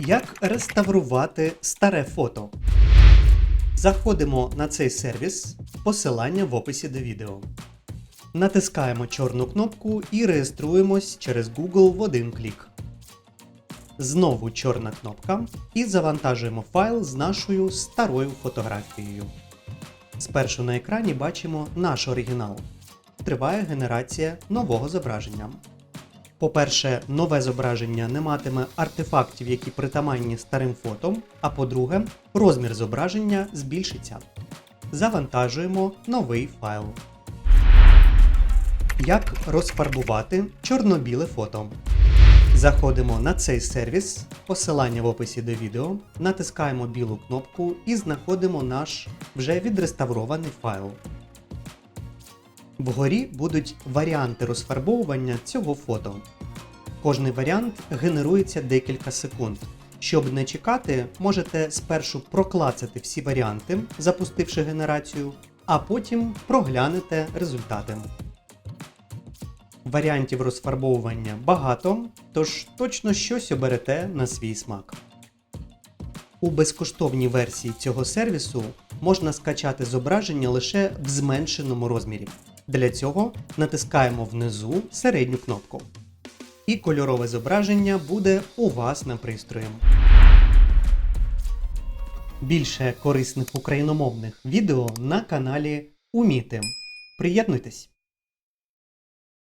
Як реставрувати старе фото? Заходимо на цей сервіс, посилання в описі до відео. Натискаємо чорну кнопку і реєструємось через Google в один клік. Знову чорна кнопка і завантажуємо файл з нашою старою фотографією. Спершу на екрані бачимо наш оригінал. Триває генерація нового зображення. По-перше, нове зображення не матиме артефактів, які притаманні старим фото. А по-друге, розмір зображення збільшиться. Завантажуємо новий файл. Як розфарбувати чорно-біле фото? Заходимо на цей сервіс, посилання в описі до відео, натискаємо білу кнопку і знаходимо наш вже відреставрований файл. Вгорі будуть варіанти розфарбовування цього фото. Кожний варіант генерується декілька секунд. Щоб не чекати, можете спершу проклацати всі варіанти, запустивши генерацію, а потім проглянете результати. Варіантів розфарбовування багато, тож точно щось оберете на свій смак. У безкоштовній версії цього сервісу можна скачати зображення лише в зменшеному розмірі. Для цього натискаємо внизу середню кнопку. І кольорове зображення буде у вас на пристрої. Більше корисних україномовних відео на каналі Уміти. Приєднуйтесь!